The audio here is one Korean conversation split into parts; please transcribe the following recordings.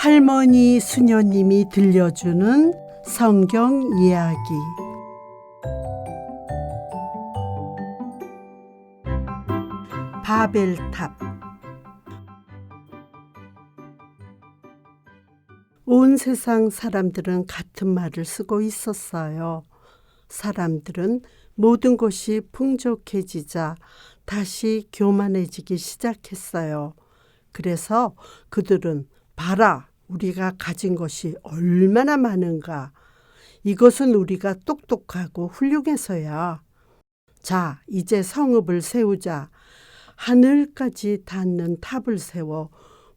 할머니 수녀님이 들려주는 성경 이야기 바벨탑 온 세상 사람들은 같은 말을 쓰고 있었어요. 사람들은 모든 것이 풍족해지자 다시 교만해지기 시작했어요. 그래서 그들은 봐라, 우리가 가진 것이 얼마나 많은가. 이것은 우리가 똑똑하고 훌륭해서야. 자, 이제 성읍을 세우자. 하늘까지 닿는 탑을 세워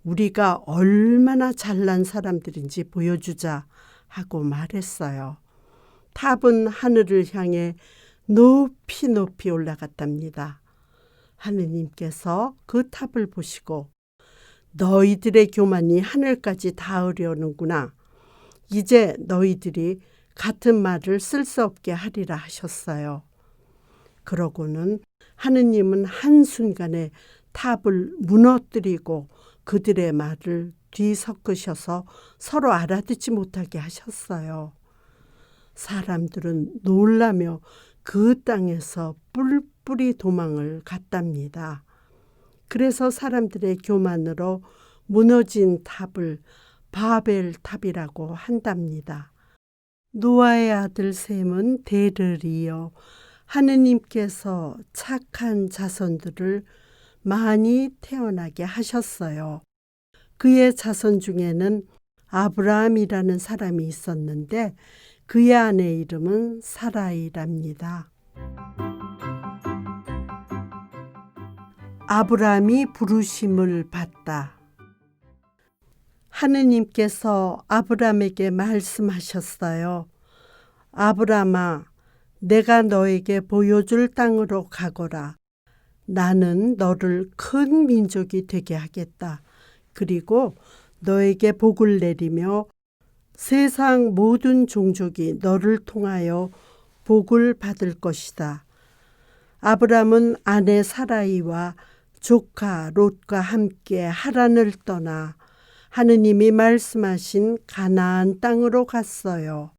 우리가 얼마나 잘난 사람들인지 보여주자 하고 말했어요. 탑은 하늘을 향해 높이 높이 올라갔답니다. 하느님께서 그 탑을 보시고 너희들의 교만이 하늘까지 닿으려는구나. 이제 너희들이 같은 말을 쓸 수 없게 하리라 하셨어요. 그러고는 하느님은 한순간에 탑을 무너뜨리고 그들의 말을 뒤섞으셔서 서로 알아듣지 못하게 하셨어요. 사람들은 놀라며 그 땅에서 뿔 뿔이 도망을 갔답니다. 그래서 사람들의 교만으로 무너진 탑을 바벨 탑이라고 한답니다. 노아의 아들 셈은 대를 이어 하느님께서 착한 자손들을 많이 태어나게 하셨어요. 그의 자손 중에는 아브라함이라는 사람이 있었는데 그의 아내 이름은 사라이랍니다. 아브라함이 부르심을 받다. 하느님께서 아브라함에게 말씀하셨어요. 아브라함아, 내가 너에게 보여줄 땅으로 가거라. 나는 너를 큰 민족이 되게 하겠다. 그리고 너에게 복을 내리며 세상 모든 종족이 너를 통하여 복을 받을 것이다. 아브람은 아내 사라이와 조카 롯과 함께 하란을 떠나 하느님이 말씀하신 가나안 땅으로 갔어요.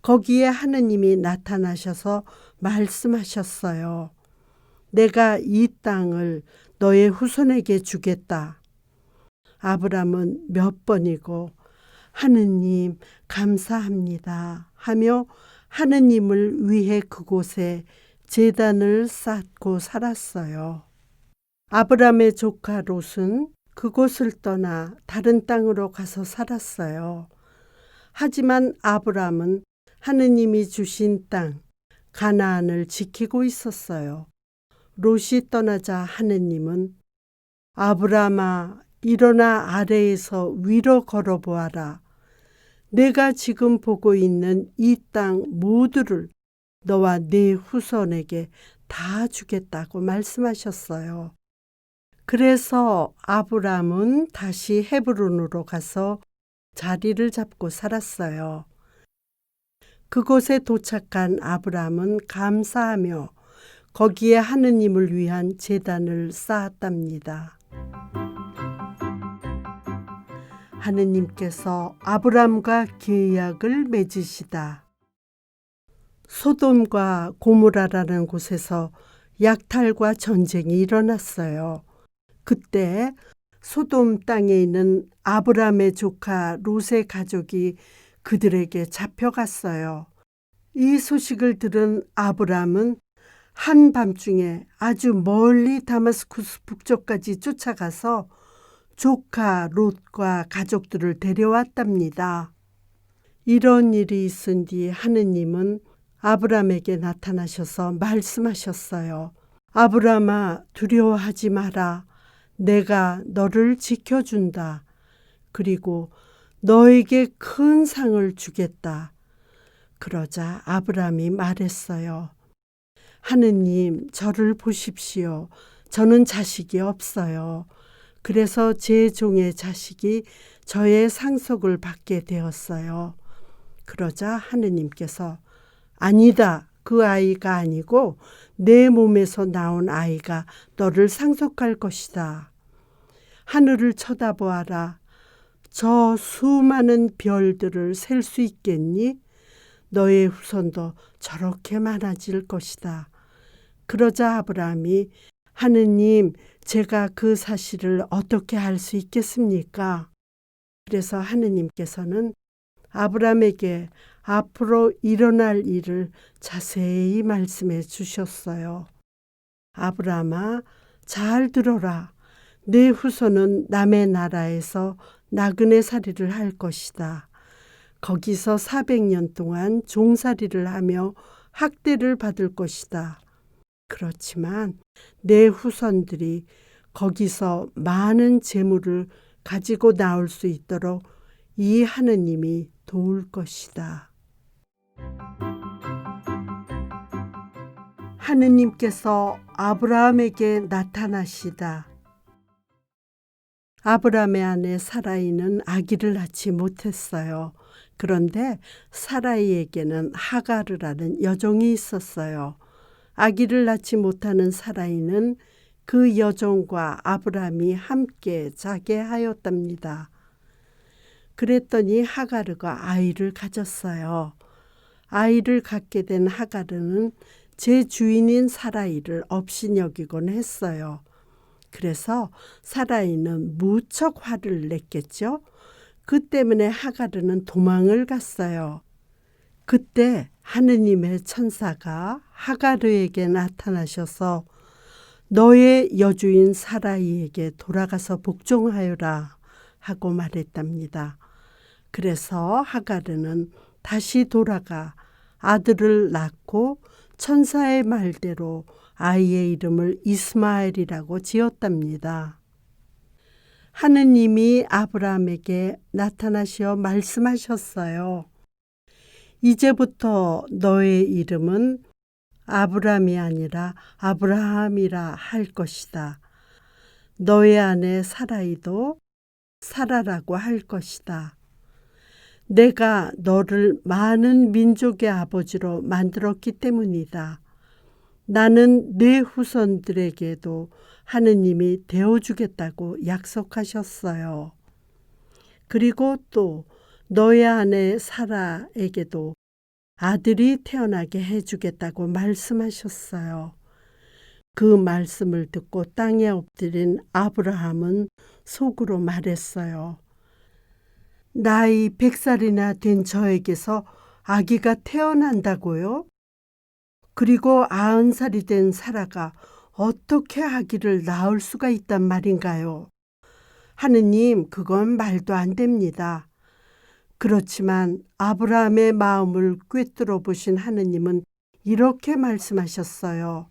거기에 하느님이 나타나셔서 말씀하셨어요. 내가 이 땅을 너의 후손에게 주겠다. 아브람은 몇 번이고 하느님 감사합니다 하며 하느님을 위해 그곳에 제단을 쌓고 살았어요. 아브람의 조카 롯은 그곳을 떠나 다른 땅으로 가서 살았어요. 하지만 아브람은 하느님이 주신 땅 가나안을 지키고 있었어요. 롯이 떠나자 하느님은 아브라마 일어나 아래에서 위로 걸어보아라. 내가 지금 보고 있는 이 땅 모두를 너와 네 후손에게 다 주겠다고 말씀하셨어요. 그래서 아브람은 다시 헤브론으로 가서 자리를 잡고 살았어요. 그곳에 도착한 아브람은 감사하며 거기에 하느님을 위한 제단을 쌓았답니다. 하느님께서 아브람과 계약을 맺으시다. 소돔과 고무라라는 곳에서 약탈과 전쟁이 일어났어요. 그때 소돔 땅에 있는 아브람의 조카 롯의 가족이 그들에게 잡혀갔어요. 이 소식을 들은 아브람은 한밤중에 아주 멀리 다마스쿠스 북쪽까지 쫓아가서 조카 롯과 가족들을 데려왔답니다. 이런 일이 있은 뒤 하느님은 아브람에게 나타나셔서 말씀하셨어요. 아브람아 두려워하지 마라. 내가 너를 지켜준다. 그리고 너에게 큰 상을 주겠다. 그러자 아브람이 말했어요. 하느님, 저를 보십시오. 저는 자식이 없어요. 그래서 제 종의 자식이 저의 상속을 받게 되었어요. 그러자 하느님께서 아니다. 그 아이가 아니고 내 몸에서 나온 아이가 너를 상속할 것이다. 하늘을 쳐다보아라. 저 수많은 별들을 셀 수 있겠니? 너의 후손도 저렇게 많아질 것이다. 그러자 아브라함이 하느님, 제가 그 사실을 어떻게 알 수 있겠습니까? 그래서 하느님께서는 아브라함에게 앞으로 일어날 일을 자세히 말씀해 주셨어요. 아브라함아, 잘 들어라. 내 후손은 남의 나라에서 나그네 살이를 할 것이다. 거기서 400년 동안 종살이를 하며 학대를 받을 것이다. 그렇지만 내 후손들이 거기서 많은 재물을 가지고 나올 수 있도록 이 하느님이 도울 것이다. 하느님께서 아브라함에게 나타나시다. 아브라함의 아내 사라이는 아기를 낳지 못했어요. 그런데 사라이에게는 하가르라는 여종이 있었어요. 아기를 낳지 못하는 사라이는 그 여종과 아브라함이 함께 자게 하였답니다. 그랬더니 하가르가 아이를 가졌어요. 아이를 갖게 된 하가르는 제 주인인 사라이를 업신여기곤 했어요. 그래서 사라이는 무척 화를 냈겠죠. 그 때문에 하가르는 도망을 갔어요. 그때 하느님의 천사가 하가르에게 나타나셔서 너의 여주인 사라이에게 돌아가서 복종하여라 하고 말했답니다. 그래서 하가르는 다시 돌아가 아들을 낳고 천사의 말대로 아이의 이름을 이스마엘이라고 지었답니다. 하느님이 아브라함에게 나타나시어 말씀하셨어요. 이제부터 너의 이름은 아브람이 아니라 아브라함이라 할 것이다. 너의 아내 사라이도 사라라고 할 것이다. 내가 너를 많은 민족의 아버지로 만들었기 때문이다. 나는 내 후손들에게도 하느님이 되어주겠다고 약속하셨어요. 그리고 또 너의 아내 사라에게도 아들이 태어나게 해주겠다고 말씀하셨어요. 그 말씀을 듣고 땅에 엎드린 아브라함은 속으로 말했어요. 나이 백살이나 된 저에게서 아기가 태어난다고요? 그리고 아흔 살이 된 사라가 어떻게 아기를 낳을 수가 있단 말인가요? 하느님, 그건 말도 안 됩니다. 그렇지만 아브라함의 마음을 꿰뚫어 보신 하느님은 이렇게 말씀하셨어요.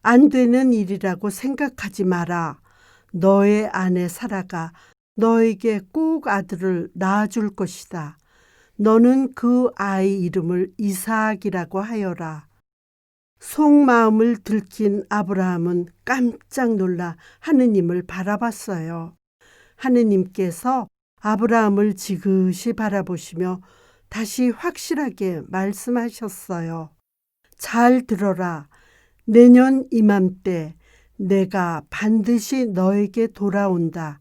안 되는 일이라고 생각하지 마라. 너의 아내 사라가 너에게 꼭 아들을 낳아줄 것이다. 너는 그 아이 이름을 이삭이라고 하여라. 속마음을 들킨 아브라함은 깜짝 놀라 하느님을 바라봤어요. 하느님께서 아브라함을 지그시 바라보시며 다시 확실하게 말씀하셨어요. 잘 들어라. 내년 이맘때 내가 반드시 너에게 돌아온다.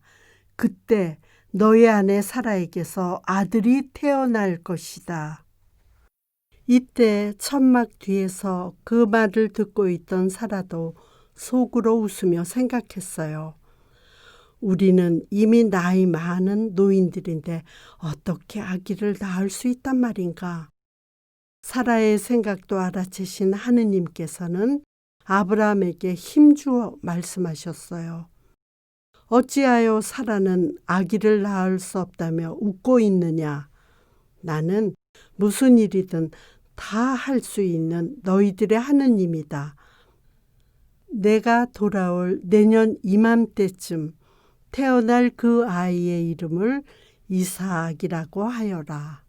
그때 너의 아내 사라에게서 아들이 태어날 것이다. 이때 천막 뒤에서 그 말을 듣고 있던 사라도 속으로 웃으며 생각했어요. 우리는 이미 나이 많은 노인들인데 어떻게 아기를 낳을 수 있단 말인가? 사라의 생각도 알아채신 하느님께서는 아브라함에게 힘주어 말씀하셨어요. 어찌하여 사라는 아기를 낳을 수 없다며 웃고 있느냐? 나는 무슨 일이든 다 할 수 있는 너희들의 하느님이다. 내가 돌아올 내년 이맘때쯤 태어날 그 아이의 이름을 이삭이라고 하여라.